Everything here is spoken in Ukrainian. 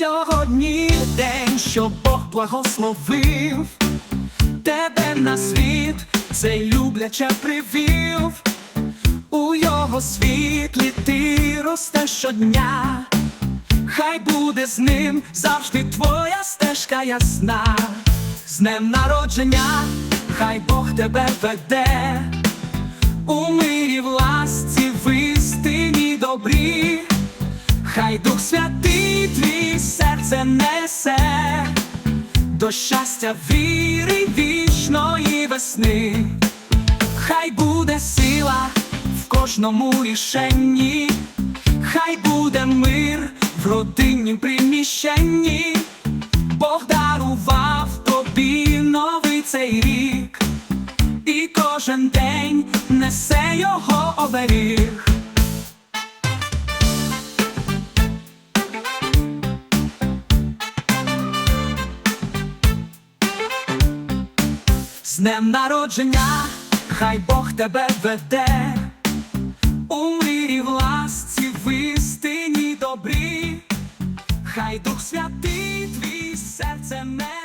сьогодні день, що Бог благословив тебе на світ, цей любляче привів. У його світлі ти ростеш щодня, хай буде з ним завжди твоя стежка ясна. З днем народження, хай Бог тебе веде, у мирі в ласці в істині добрі, хай Дух Святий серце несе, до щастя віри вічної весни. Хай буде сила в кожному рішенні, хай буде мир в родиннім приміщенні, Бог дарував тобі новий цей рік, і кожен день несе його оберіг. З днем народження, хай Бог тебе веде, у мрії в в істині добрі, хай Дух Святий твій серце не